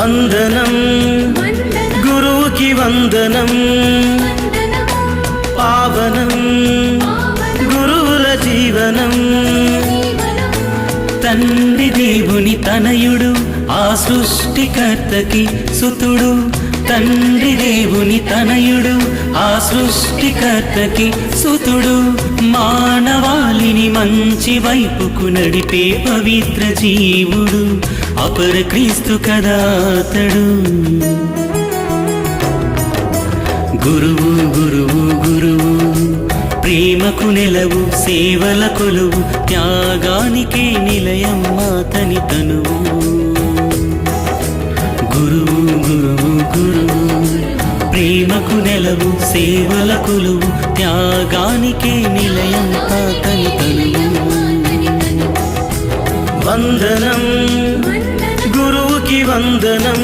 వందనం. గురువుకి వందనం. పావనం. గురువుల జీవనం. తండ్రి దేవుని తనయుడు ఆ సృష్టికర్తకి సుతుడు. తండ్రి దేవుని తనయుడు ఆ సృష్టికర్తకి సుతుడు. మానవాళిని మంచి వైపుకు నడిపే పవిత్ర జీవుడు అపర క్రీస్తు కదా అతడు గురువు గురువు గురువు ప్రేమకు నెలవు సేవల కొలువు త్యాగానికే నిలయం మాతని తనువు. గురువు గురువు గురువు ప్రేమకు నెలవు సేవల కొలువు త్యాగానికే నిలయం మాతని వందనం గురువుకి వందనం